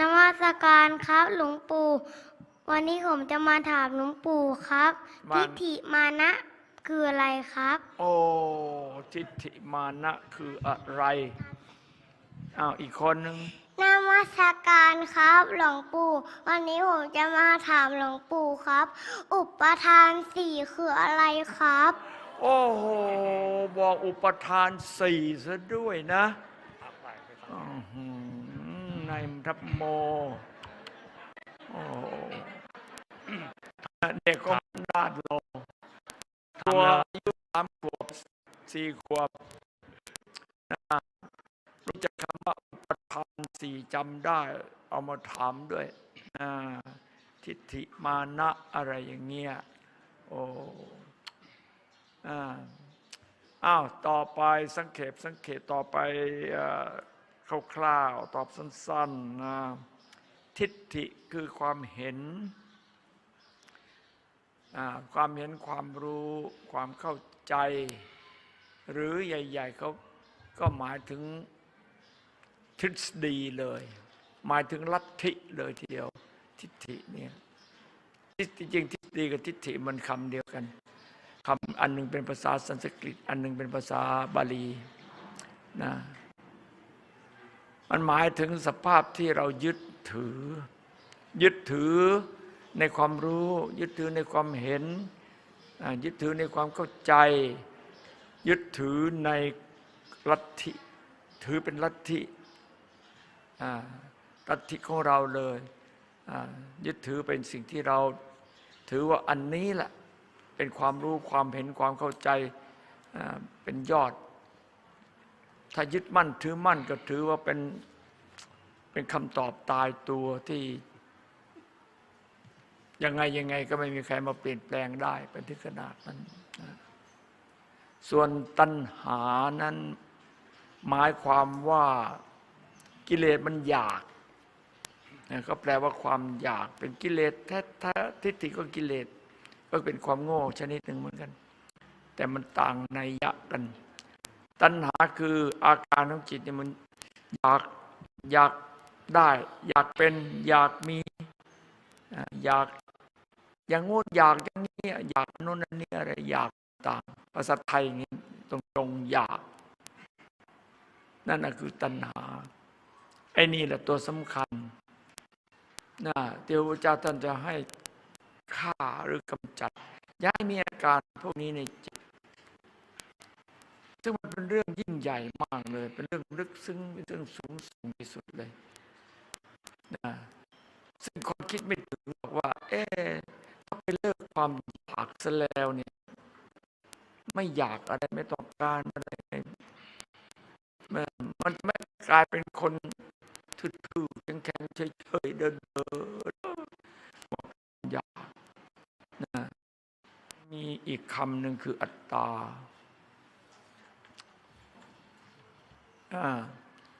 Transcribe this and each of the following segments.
นมัสการครับหลวงปู่ วันนี้ผมจะมาถามหลวงปู่ครับว่าทิฏฐิมานะคืออะไรครับ โอ้ทิฏฐิมานะคืออะไรอ้าวอีกคนหนึ่งนมัสการครับหลวงปู่ วันนี้ผมจะมาถามหลวงปู่ครับ อุปทานสี่คืออะไรครับ โอ้โหบอกอุปทานสี่ซะด้วยนะอื้อ หือในทัพโมเด็กก็มันดาดโลตัวอายุสามขวบสี่ขวบรู้จักคำว่าอุปทานสี่จำได้ เอามาถามด้วยทิฏฐิมานะอะไรอย่างเงี้ยโอ้อ้าว ต่อไปสังเขปสังเขปต่อไปอ คร่าวๆตอบสั้นๆนะทิฏฐิคือความเห็น ความเห็นความรู้ความเข้าใจ หรือใหญ่ๆเขาก็หมายถึงทฤษฎีเลย หมายถึงลัทธิเลยทีเดียวทิฏฐิเนี่ยจริงทฤษฎีกับทิฏฐิมันคำเดียวกันคำอันหนึงเป็นภาษาสันสกฤต อันหนึงเป็นภาษาบาลีนะ มันหมายถึงสภาพที่เรายึดถือ ยึดถือในความรู้ ยึดถือในความเห็น ยึดถือในความเข้าใจ ยึดถือในลัทธิถือเป็นลัทธิลัทธิของเราเลยยึดถือเป็นสิ่งที่เราถือว่าอันนี้แหละเป็นความรู้ความเห็นความเข้าใจเป็นยอด ถ้ายึดมั่นถือมั่นก็ถือว่าเป็นเป็นคำตอบตายตัวที่ยังไงยังไงก็ไม่มีใครมาเปลี่ยนแปลงได้เป็นที่ขนาดนั้น ส่วนตัณหานั้นหมายความว่ากิเลสมันอยากก็แปลว่าความอยากเป็นกิเลสแท้ๆทิฏฐิก็กิเลสก็เป็นความโง่ชนิดหนึ่งเหมือนกัน แต่มันต่างในยะกัน ตัณหาคืออาการของจิตเนี่ยมันอยากอยากได้ อยากเป็นอยากมีอยากอย่างงู้นอยากอย่างนี้อยากโน่นอันนี้อะไรอยากต่างภาษาไทยอย่างนี้ตรงตรงๆอยาก นั่นคือตัณหาไอ้นี่แหละตัวสำคัญนะเดี๋ยวพระเจ้าท่านจะให้ฆ่าหรือกำจัดย้ายมีอาการพวกนี้ในใจ ซึ่งมันเป็นเรื่องยิ่งใหญ่มากเลย เป็นเรื่องลึกซึ้งเป็นเรื่องสูงส่งที่สุดเลยนะซึ่งคนคิดไม่ถึงหรอกว่า เอ๊ะถ้าไปเลิกความอยากซะแล้วเนี่ย ไม่อยากอะไรไม่ต้องการอะไรมันมันจะไม่กลายเป็นคนทื่อๆแข็งๆเฉยๆเดินๆอยากนะมีอีกคำหนึ่งคืออัตตา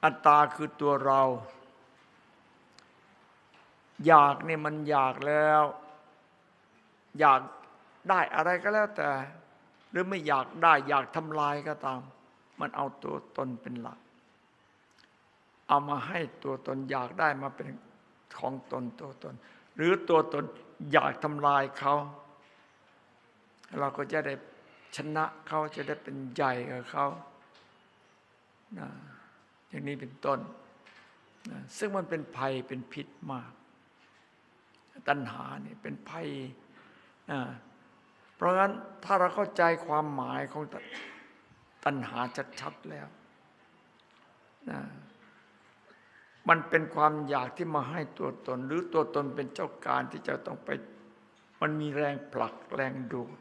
อัตตาคือตัวเรา อยากเนี่ยมันอยากแล้ว อยากได้อะไรก็แล้วแต่ หรือไม่อยากได้อยากทำลายก็ตาม มันเอาตัวตนเป็นหลัก เอามาให้ตัวตนอยากได้มาเป็นของตนตัวตน หรือตัวตนอยากทำลายเขา เราก็จะได้ชนะเขาจะได้เป็นใหญ่กับเขา นะอย่างนี้เป็นต้นนะซึ่งมันเป็นภัยเป็นพิษมาก ตัณหาเนี่ยเป็นภัยนะเพราะงั้นถ้าเราเข้าใจความหมายของตัณหาชัดๆแล้วนะมันเป็นความอยากที่มาให้ตัวตน หรือตัวตนเป็นเจ้าการที่จะต้องไป มันมีแรงผลักแรงดูด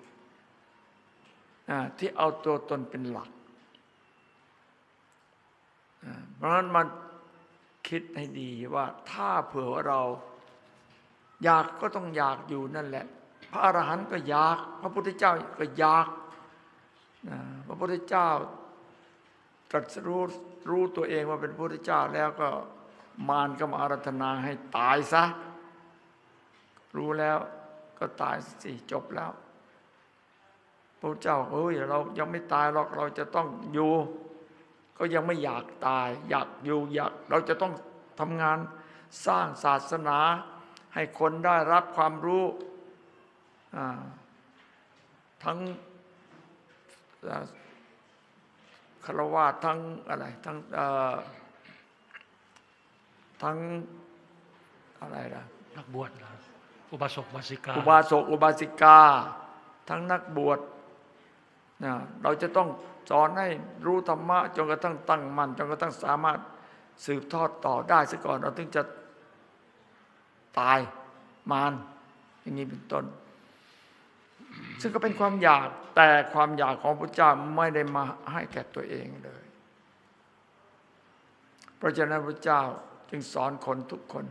ที่เอาตัวตนเป็นหลัก เพราะฉะนั้นมันคิดให้ดีว่าถ้าเผื่อว่าเรา อยากก็ต้องอยากอยู่นั่นแหละ พระอรหันต์ก็อยาก พระพุทธเจ้าก็อยากพระพุทธเจ้าตรัสรู้รู้ตัวเองว่าเป็นพระพุทธเจ้าแล้วก็มารก็มาอารัธนาให้ตายซะ รู้แล้วก็ตายสิจบแล้ว พระเจ้าเอ้ยเรายังไม่ตายหรอกเราจะต้องอยู่ ก็ยังไม่อยากตาย อยากอยู่อยากเราจะต้องทำงานสร้างศาสนา ให้คนได้รับความรู้อ่าทั้งอ่าคารวะทั้งอะไรทั้งเอ่อทั้งอะไรล่ะนักบวชเหรออุบาสกอุบาสิกาอุบาสกอุบาสิกา ทั้งนักบวชนะเราจะต้อง สอนให้รู้ธรรมะจนกระทั่งตั้งมั่นจนกระทั่งสามารถสืบทอดต่อได้ซะก่อนเราถึงจะตายมารอย่างนี้เป็นต้น ซึ่งก็เป็นความอยากแต่ความอยากของพระเจ้าไม่ได้มาให้แก่ตัวเองเลย เพราะฉะนั้นพระเจ้าจึงสอนคนทุกคน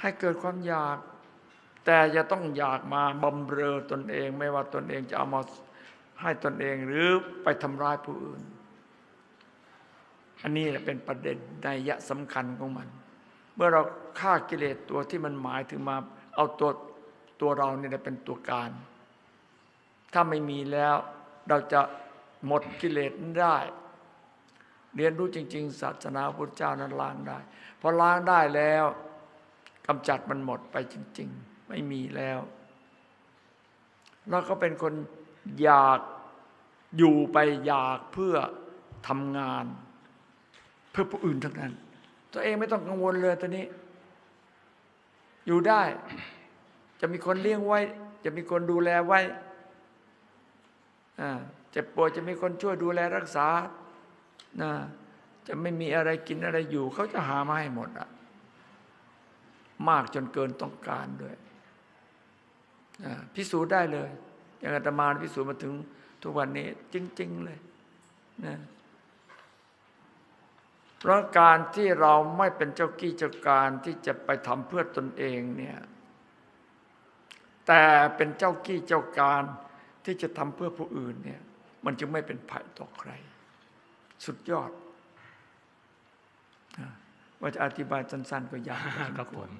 ให้เกิดความอยาก แต่จะต้องอยากมาบำเรอตนเอง ไม่ว่าตนเองจะเอามา ให้ตนเองหรือไปทำร้ายผู้อื่น อันนี้แหละเป็นประเด็นในยะสำคัญของมัน เมื่อเราฆ่ากิเลสตัวที่มันหมายถึงมาเอาตัวตัวเราเนี่ยเป็นตัวการ ถ้าไม่มีแล้วเราจะหมดกิเลสได้ เรียนรู้จริง ๆ ศาสนาพุทธเจ้านั้นล้างได้พอล้างได้แล้วกำจัดมันหมดไปจริง ๆ ไม่มีแล้ว เราก็เป็นคน อยากอยู่ไปอยากเพื่อทำงาน เพื่อผู้อื่นทั้งนั้น ตัวเองไม่ต้องกังวลเลยตอนนี้ อยู่ได้ จะมีคนเลี้ยงไว้ จะมีคนดูแลไว้เจ็บป่วยจะมีคนช่วยดูแลรักษานะจะไม่มีอะไรกินอะไรอยู่ เขาจะหามาให้หมดอะมากจนเกินต้องการด้วยพิสูจน์ได้เลย อย่างอาตมาพิสูจน์มาถึงทุกวันนี้ จริง ๆ เลยนะเพราะการที่เราไม่เป็นเจ้ากี้เจ้าการที่จะไปทำเพื่อตนเองเนี่ยแต่เป็นเจ้ากี้เจ้าการที่จะทำเพื่อผู้อื่นเนี่ยมันจึงไม่เป็นภัยต่อใคร สุดยอดว่าจะอธิบายสั้นๆก็ยากครับผม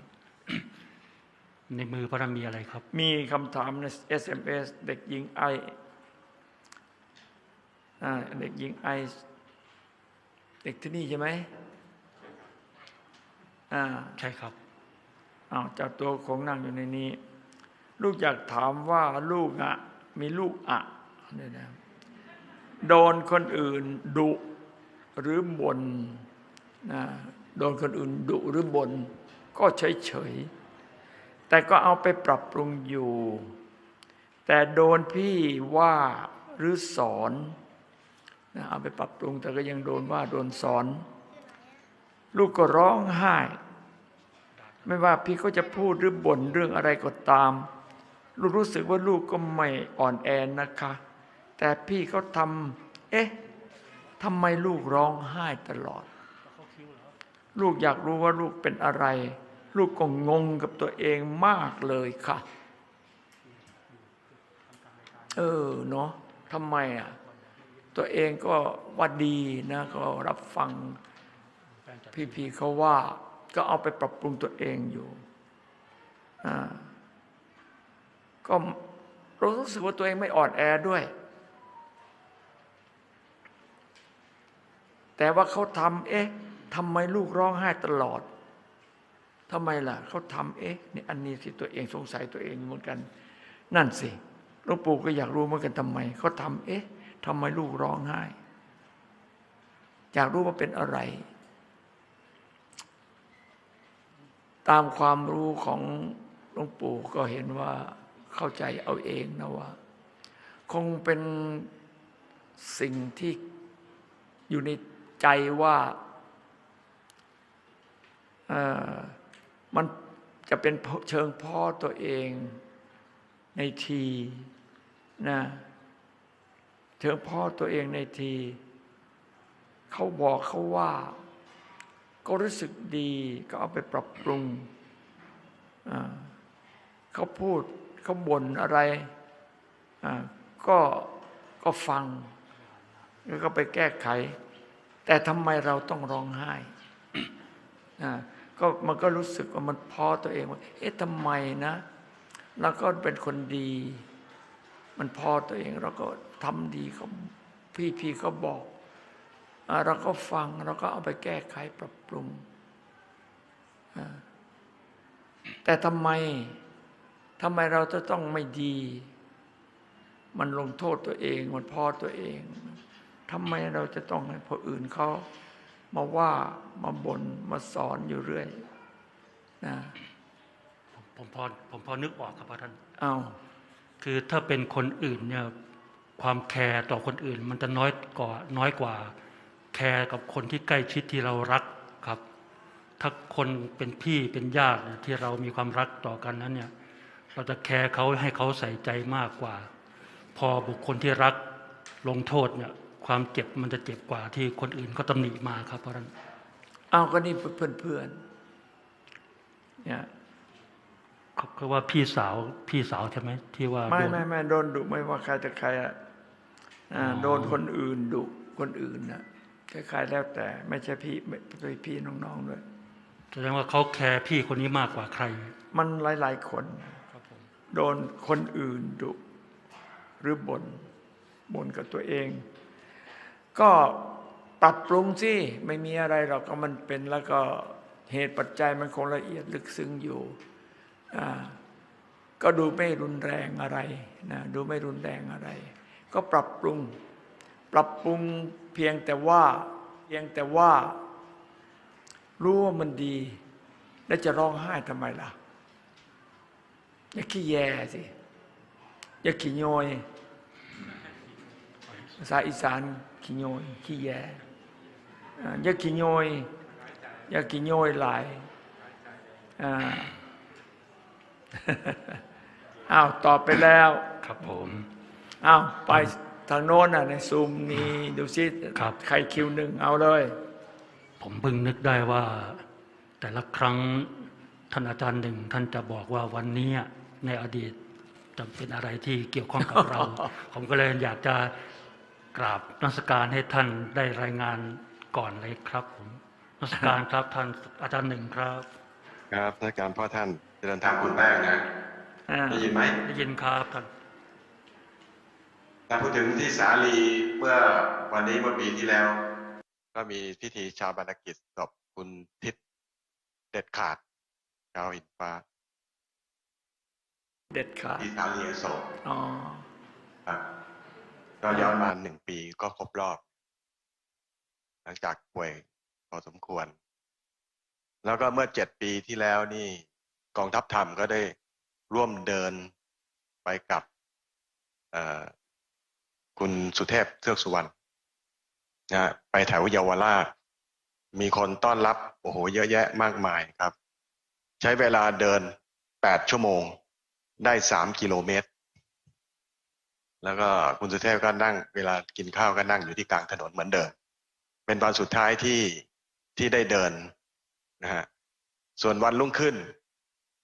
ในมือพระมีอะไรครับ มีคำถามใน SMS เด็กหญิงไออ่าเด็กหญิงไอเด็กที่นี่ใช่ไหมอ่าใช่ครับอ้าวเจ้าตัวของนั่งอยู่ในนี้ ลูกอยากถามว่าลูกอะมีลูกอะเนี่ยนะโดนคนอื่นดุหรือบ่นนะโดนคนอื่นดุหรือบ่นก็เฉยเฉยๆ แต่ก็เอาไปปรับปรุงอยู่ แต่โดนพี่ว่าหรือสอนนะเอาไปปรับปรุง แต่ก็ยังโดนว่าโดนสอน ลูกก็ร้องไห้ ไม่ว่าพี่เขาจะพูดหรือบ่นเรื่องอะไรก็ตาม ลูกรู้สึกว่าลูกก็ไม่อ่อนแอนะคะ แต่พี่เขาทำเอ๊ะทำไมลูกร้องไห้ตลอด ลูกอยากรู้ว่าลูกเป็นอะไร ลูกก็งงกับตัวเองมากเลยค่ะ เออเนาะทำไมอะ ตัวเองก็ว่าดีนะก็รับฟังพี่ๆเขาว่า ก็เอาไปปรับปรุงตัวเองอยู่อ่าก็รู้สึกว่าตัวเองไม่อ่อนแอด้วย แต่ว่าเขาทำเอ๊ะทำไมลูกร้องไห้ตลอด ทำไมล่ะเขาทำเอ๊ะนี่อันนี้ที่ตัวเองสงสัยตัวเองเหมือนกัน นั่นสิหลวงปู่ก็อยากรู้เหมือนกันทำไมเขาทำเอ๊ะทำไมลูกร้องไห้อยากรู้ว่าเป็นอะไร ตามความรู้ของหลวงปู่ก็เห็นว่าเข้าใจเอาเองนะว่า คงเป็นสิ่งที่อยู่ในใจว่า เอ่อ มันจะเป็นเชิงพ่อตัวเองในทีนะเชิงพ่อตัวเองในที เขาบอกเขาว่า ก็รู้สึกดีก็เอาไปปรับปรุง เขาพูดเขาบ่นอะไรก็ก็ฟัง แล้วก็ไปแก้ไข แต่ทำไมเราต้องร้องไห้ ก็มันก็รู้สึกว่ามันพอตัวเองว่าเอ๊ะทำไมนะเราก็เป็นคนดี มันพอตัวเอง เราก็ทำดีเขาพี่พี่เขาบอกเราก็ฟังเราก็เอาไปแก้ไขปรับปรุงแต่ทำไมทำไมเราจะต้องไม่ดี มันลงโทษตัวเอง มันพอตัวเองทำไมเราจะต้องให้ผู้อื่นเขา มาว่ามาบน่นมาสอนอยู่เรื่อยนะผมผมพอผมพอนึกออกครับพระท่านเอาคือถ้าเป็นคนอื่นเนี่ยความแคร์ต่อคนอื่น มันจะน้อยกว่าน้อยกว่า แคร์กับคนที่ใกล้ชิดที่เรารักครับ ถ้าคนเป็นพี่เป็นญาติเนี่ยที่เรามีความรักต่อกันนั้นเนี่ย เราจะแคร์เขาให้เขาใส่ใจมากกว่า พอบุคคลที่รักลงโทษเนี่ย ความเจ็บมันจะเจ็บกว่าที่คนอื่นก็ตำหนิมาครับเพราะฉะนั้นเอาก็นี่เพื่อนๆเนี่ยเขาเขาว่าพี่สาวพี่สาวใช่ไหมที่ว่าไม่โดนไม่ไม่โดนดุไม่ว่าใครแต่ใครอะอ่าอ๋อโดนคนอื่นดุคนอื่นน่ะคล้ายๆแล้วแต่ ไม่ใช่พี่ไม่ใช่พี่น้องๆด้วยแสดงว่าเขาแคร์พี่คนนี้มากกว่าใคร มันหลายๆคนครับผมโดนคนอื่นดุหรือบน่นบ่นกับตัวเอง ก็ปรับปรุงสิไม่มีอะไรหรอกก็มันเป็นแล้วก็เหตุปัจจัยมันคงละเอียดลึกซึ้งอยู่อ่าก็ดูไม่รุนแรงอะไรนะดูไม่รุนแรงอะไร ก็ปรับปรุง ปรับปรุงเพียงแต่ว่าเพียงแต่ว่า รู้ว่ามันดี แล้วจะร้องไห้ทำไมล่ะ อย่าขี้แยสิ อย่าขี้โยยภาษาอีสาน ขี้โยยขี้แยอ่าอย่าขี้โยยอย่าขี้โยยหลายอ่าอ้าวตอบไปแล้ว ครับผมอ้าวไปทางโน้นน่ะในซูมนี้ดูซิครับ ใครคิวหนึ่งเอาเลย ผมเพิ่งนึกได้ว่า แต่ละครั้งท่านอาจารย์หนึ่งท่านจะบอกว่าวันนี้ในอดีตจะเป็นอะไรที่เกี่ยวข้องกับเรา ผมก็เลยอยากจะ กราบนักสการให้ท่านได้รายงานก่อนเลยครับผมนักสการครับท่านอาจารย์หนึ่งครับ ครับท่านการพ่อท่านเจริญธรรมคุณแป้งนะอ่าได้ยินไหมได้ยินครับท่านถ้าพูดถึงที่สาลีเมื่อวันนี้เมื่อปีที่แล้ว ก็มีพิธีชาบานกิจศพคุณทิศเด็ดขาดชาวหินฟ้าเด็ดขาดที่สาลีอโศกอ๋อครับ ก็ย้อนมาหนึ่งปีก็ครบรอบ หลังจากป่วยพอสมควร แล้วก็เมื่อเจ็ดปีที่แล้วนี่ กองทัพธรรมก็ได้ร่วมเดินไปกับคุณสุเทพเทือกสุวรรณนะไปแถวเยาวราชมีคนต้อนรับโอ้โหเยอะแยะมากมายครับ ใช้เวลาเดินแปดชั่วโมงได้สามกิโลเมตร แล้วก็คุณสุเทพก็นั่งเวลากินข้าวก็นั่งอยู่ที่กลางถนนเหมือนเดิม เป็นตอนสุดท้ายที่ที่ได้เดินนะฮะส่วนวันรุ่งขึ้น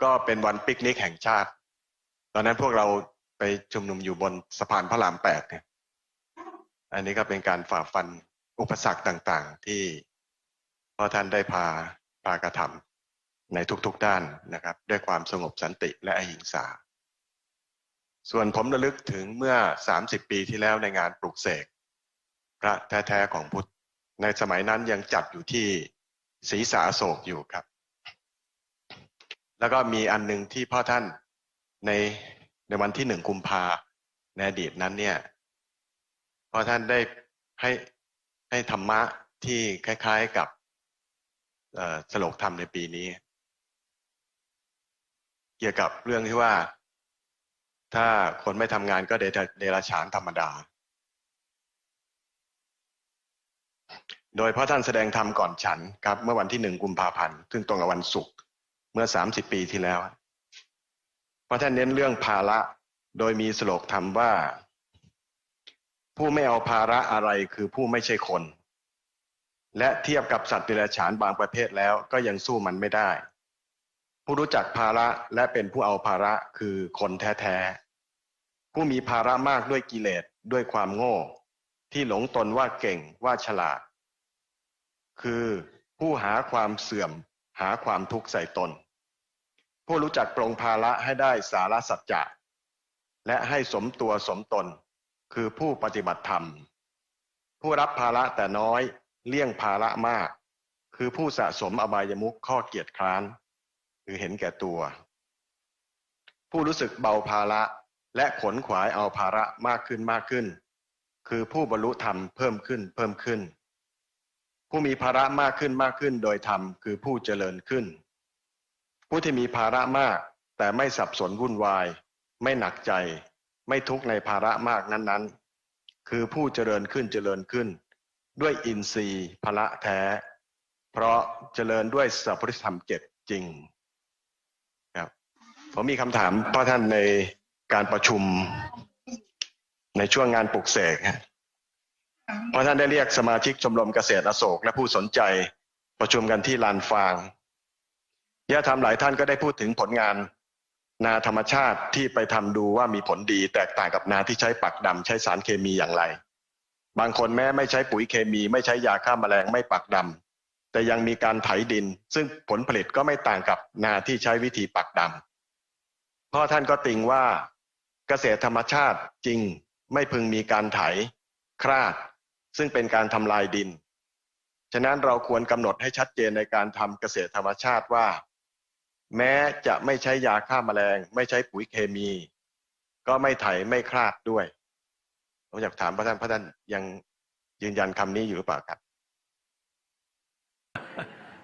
ก็เป็นวันปิกนิกแห่งชาติ ตอนนั้นพวกเราไปชุมนุมอยู่บนสะพานพระรามแปดเนี่ยอันนี้ก็เป็นการฝ่าฟันอุปสรรคต่างๆ ที่พ่อท่านได้พาพากระทำในทุกๆด้านนะครับ ด้วยความสงบสันติและอหิงสา ส่วนผมระลึกถึงเมื่อ 30 ปีที่แล้วในงานปลุกเสกพระแท้ๆของพุทธ ในสมัยนั้นยังจัดอยู่ที่ศรีสาโศกอยู่ครับ แล้วก็มีอันหนึ่งที่พ่อท่านในในวันที่หนึ่งกุมภาในอดีตนั้นเนี่ยพ่อท่านได้ให้ให้ธรรมะที่คล้าย ๆกับสโลกธรรมในปีนี้ เกี่ยวกับเรื่องที่ว่า ถ้าคนไม่ทำงานก็เดรัจฉานธรรมดา โดยพระท่านแสดงธรรมก่อนฉันครับ เมื่อวันที่หนึ่งกุมภาพันธ์ซึ่งตรงกับวันศุกร์เมื่อสามสิบปีที่แล้วพระท่านเน้นเรื่องภาระโดยมีสโลกธรรมว่า ผู้ไม่เอาภาระอะไรคือผู้ไม่ใช่คน และเทียบกับสัตว์เดรัจฉานบางประเภทแล้วก็ยังสู้มันไม่ได้ผู้รู้จักภาระและเป็นผู้เอาภาระคือคนแท้ๆ ผู้มีภาระมากด้วยกิเลสด้วยความโง่ ที่หลงตนว่าเก่งว่าฉลาด คือผู้หาความเสื่อม หาความทุกข์ใส่ตน ผู้รู้จักปรงภาระให้ได้สาระสัจจะและให้สมตัวสมตน คือผู้ปฏิบัติธรรม ผู้รับภาระแต่น้อยเลี่ยงภาระมาก คือผู้สะสมอบายมุขข้อเกียจคร้านคือเห็นแก่ตัว ผู้รู้สึกเบาภาระ และขนขวายเอาภาระมากขึ้นมากขึ้น คือผู้บรรลุธรรมเพิ่มขึ้นเพิ่มขึ้น ผู้มีภาระมากขึ้นมากขึ้นโดยธรรมคือผู้เจริญขึ้น ผู้ที่มีภาระมาก แต่ไม่สับสนวุ่นวาย ไม่หนักใจ ไม่ทุกข์ในภาระมากนั้นๆ คือผู้เจริญขึ้นเจริญขึ้น ด้วยอินทรีย์พละแท้ เพราะเจริญด้วยสัพพริธรรมเจ็ดจริงครับผมมีคำถามพ่อท่านใน การประชุมในช่วงงานปลุกเสกฮะพ่อท่านได้เรียกสมาชิกชมรมเกษตรอโศกและผู้สนใจประชุมกันที่ลานฟางญาติธรรมหลายท่านก็ได้พูดถึงผลงาน นาธรรมชาติที่ไปทำดูว่ามีผลดีแตกต่างกับนาที่ใช้ปักดำใช้สารเคมีอย่างไร บางคนแม้ไม่ใช้ปุ๋ยเคมี ไม่ใช้ยาฆ่าแมลงไม่ปักดำแต่ยังมีการไถดิน ซึ่งผลผลิตก็ไม่ต่างกับนาที่ใช้วิธีปักดำพ่อท่านก็ติงว่า เกษตรธรรมชาติจริงไม่พึงมีการไถ คราด ซึ่งเป็นการทำลายดิน ฉะนั้นเราควรกำหนดให้ชัดเจนในการทำเกษตรธรรมชาติว่า แม้จะไม่ใช้ยาฆ่าแมลง ไม่ใช้ปุ๋ยเคมี ก็ไม่ไถไม่คราดด้วยผมอยากถามพระท่านพระท่านยังยืนยันคำนี้อยู่หรือเปล่าครับ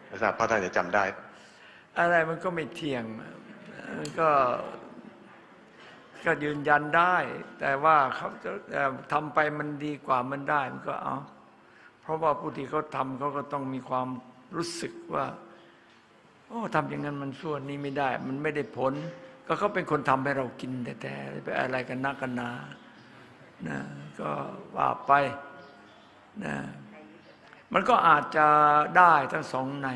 ไม่ทราบพระท่านจะจำได้ อะไรมันก็ไม่เที่ยงมันก็ ก็ยืนยันได้ แต่ว่าเขาจะทำไปมันดีกว่ามันได้มันก็เอาเพราะว่าผู้ที่เขาทำเขาก็ต้องมีความรู้สึกว่า โอ้ทำอย่างนั้นมันส่วนนี้ไม่ได้ มันไม่ได้ผล ก็เขาเป็นคนทำให้เรากินแต่แต่ไปอะไรกันนักกันนานะก็ว่าไปนะมันก็อาจจะได้ทั้งสองใน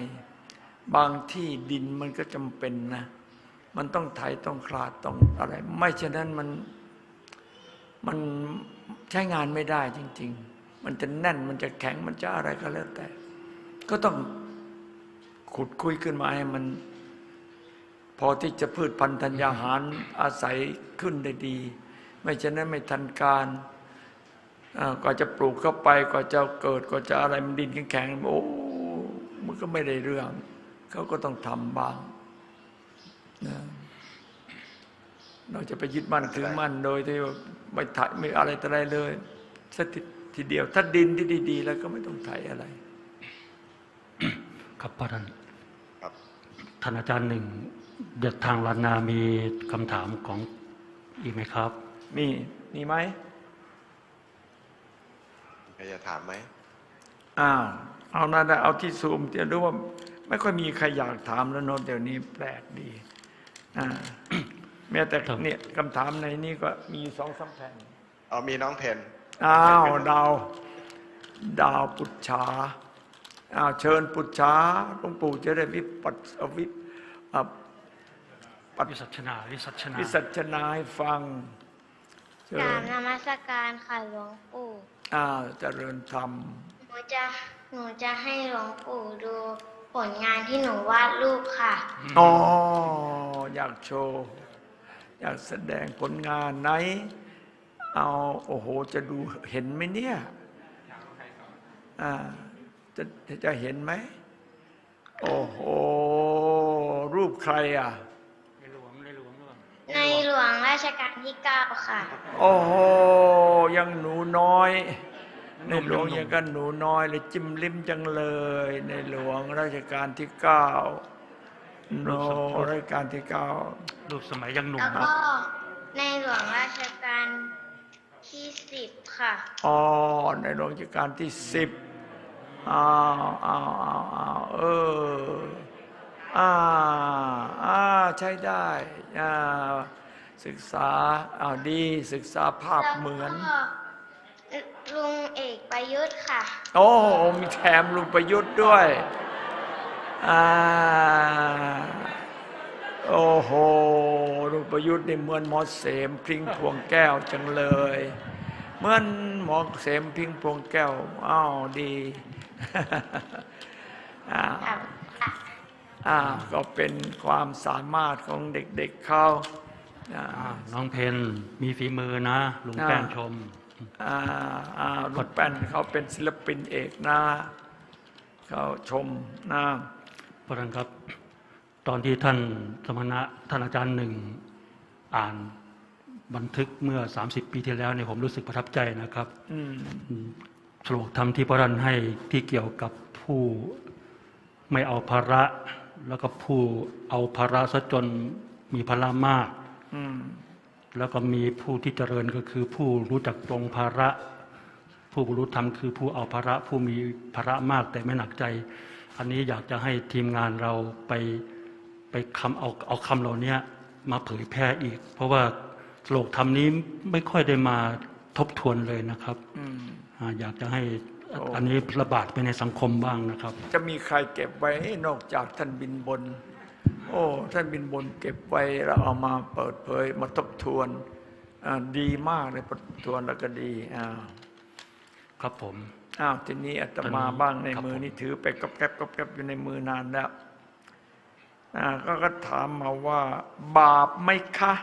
บางที่ดินมันก็จำเป็นนะ มันต้องไถต้องคลาดต้องอะไร ไม่ฉะนั้นมันมันใช้งานไม่ได้จริง ๆ มันจะแน่นมันจะแข็งมันจะอะไรก็แล้วแต่ ก็ต้องขุดคุยขึ้นมาให้มัน พอที่จะพืชพันธุ์ธัญญาหารอาศัยขึ้นได้ดี ไม่ฉะนั้นไม่ทันการอ่าก็จะปลูกเข้าไปก็จะเกิดก็จะอะไรมันดินแข็งๆโอ้มันก็ไม่ได้เรื่อง เขาก็ต้องทำบ้าง นะเราจะไปยึดมั่นถือมั่นโดยที่ว่าไม่ถ่ายไม่อะไรแต่อะไรเลยสักทีทีเดียวถ้าดินที่ดี ๆ แล้วก็ไม่ต้องไถอะไรครับพ่อท่านครับท่านอาจารย์หนึ่งเด็ดทางลานนามีคำถามของอีกไหมครับ มีมีไหมใครจะถามไหมอ้าวเอานะเอาที่ซูมจะรู้ว่า ไม่ค่อยมีใครอยากถามแล้วโน้ตเดี๋ยวนี้แปลกดีอ่า แม้แต่ครับเนี่ยคำถามในนี้ก็มีอยู่สองสามแผ่นเอามีน้องเพนอ้าวดาว ดาวปุจฉาอ้าวเชิญปุจฉาหลวงปู่จะได้วิปัสสวิปอะวิสัชนาวิสัชนาวิสัชนาให้ฟังเชิกราญบนมัสการค่ะหลวงปู่อ้าวเจริญธรรมหนูจะหนูจะให้หลวงปู่ดูผลงานที่หนูวาดรูปค่ะ อ๋อ อยากโชว์ อยากแสดงผลงานไหน เอาโอ้โห จะดูเห็นไหมเนี่ยอ่าจะจะเห็นไหม โอ้โห รูปใครอะ ในหลวงในหลวงหรือเปล่าในหลวงราชการที่เก้าค่ะ โอ้โห ยังหนูน้อยในหลวงยังกันหนูน้อยเลยจิ้มลิ้มจังเลย ในหลวงราชการที่เก้า โนราชการที่เก้ารูปสมัยยังหนุ่มแล้วนะก็ในหลวงราชการที่สิบค่ะ อ๋อ ในหลวงรัชกาลที่สิบอ้าวอ้าวอ้าวอ้าวเอออ่าอ่าใช้ได้อ่าศึกษาอ้าวดีศึกษาภาพเหมือนแล้วก็ลุงเอกประยุทธ์ค่ะ โอ้โหมีแถมลุงประยุทธ์ด้วย อ่าโอ้โหลุงประยุทธ์นี่เหมือนหมอเสมพริ้งพวงแก้วจังเลย เหมือนหมอเสมพริ้งพวงแก้วอ้าวดีอ่าอ่าก็เป็นความสามารถของเด็กๆเขาอ่าอ่าน้องเพนมีฝีมือนะลุงอ่าแป้นชมอ่าอ่าลูกแป้นเขาเป็นศิลปินเอกนะเขาชมนะเพราะฉะนั้นครับ ตอนที่ท่านสมณะท่านอาจารย์หนึ่งอ่านบันทึกเมื่อ 30 ปีที่แล้วเนี่ยผมรู้สึกประทับใจนะครับอืมสโลกธรรมที่พระรันให้ที่เกี่ยวกับผู้ไม่เอาภาระ แล้วก็ผู้เอาภาระซะจนมีภาระมากอืมแล้วก็มีผู้ที่เจริญก็คือผู้รู้จักตรงภาระ ผู้บรรลุธรรมคือผู้เอาภาระ ผู้มีภาระมากแต่ไม่หนักใจ อันนี้อยากจะให้ทีมงานเราไปไปคำเอาเอาคำเหล่านี้มาเผยแพร่อีก เพราะว่าสโลกธรรมนี้ไม่ค่อยได้มาทบทวนเลยนะครับอืมอ่าอยากจะให้โอ้อันนี้ระบาดไปในสังคมบ้างนะครับ จะมีใครเก็บไว้นอกจากท่านบินบน โอ้ ท่านบินบนเก็บไว้แล้วเอามาเปิดเผยมาทบทวนอ่าดีมากเลยทบทวนแล้วก็ดีอ้าวครับผม อ้าวทีนี้อาตมาตอนนี้บ้างในครับมือผมนี่ถือไปกับแก๊บกับแก๊บอยู่ในมือนานแล้วอ่าก็ก็ถามมาว่า บาปไหมคะ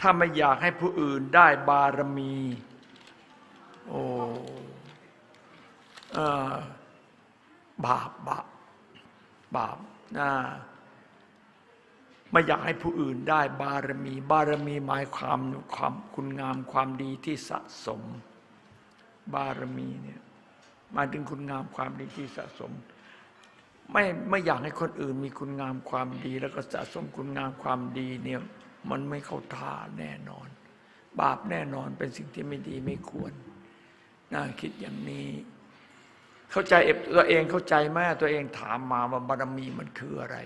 ถ้าไม่อยากให้ผู้อื่นได้บารมี โอ้เออบาปบาปบาปนะไม่อยากให้ผู้อื่นได้บารมี บารมีหมายความความคุณงามความดีที่สะสม บารมีเนี่ยมาถึงคุณงามความดีที่สะสม ไม่ไม่อยากให้คนอื่นมีคุณงามความดี แล้วก็สะสมคุณงามความดีเนี่ยมันไม่เข้าท่าแน่นอน บาปแน่นอนเป็นสิ่งที่ไม่ดีไม่ควรน่าคิดอย่างนี้ เข้าใจเอตัวเองเข้าใจไหมตัวเองถามมาว่าบารมีมันคืออะไร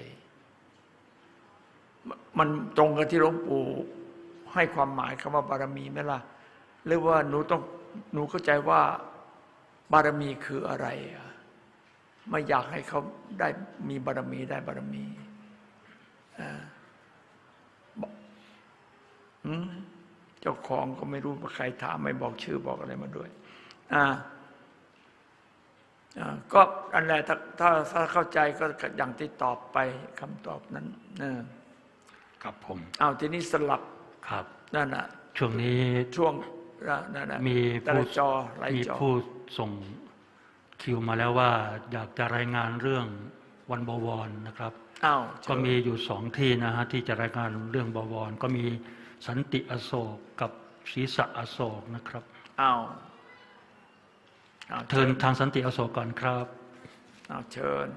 มันตรงกับที่หลวงปู่ให้ความหมายคำว่าบารมีไหมล่ะหรือว่าหนูต้อง หนูเข้าใจว่าบารมีคืออะไรอะไม่อยากให้เขาได้มีบารมีได้บารมีอ่าบอกหืมเจ้าของก็ไม่รู้ว่าใครถามไม่บอกชื่อบอกอะไรมาด้วยอ่าอ่าก็อันแรกถ้าถ้าถ้าเข้าใจก็อย่างที่ตอบไปคำตอบนั้นนะครับผม เอาทีนี้สลับครับนั่นน่ะช่วงนี้ช่วงนั่นน่ะ มีแต่ผู้ละจอหลายมีจอผู้ส่งคิวมาแล้วว่า อยากจะรายงานเรื่องวันบวรนะครับอ้าวก็มีอยู่สองที่นะฮะที่จะรายงานเรื่องบวร ก็มีสันติอโศกกับศรีสะอโศกนะครับอ้าวอ้าวเทินทางสันติอโศกก่อนครับอ้าวเชิญ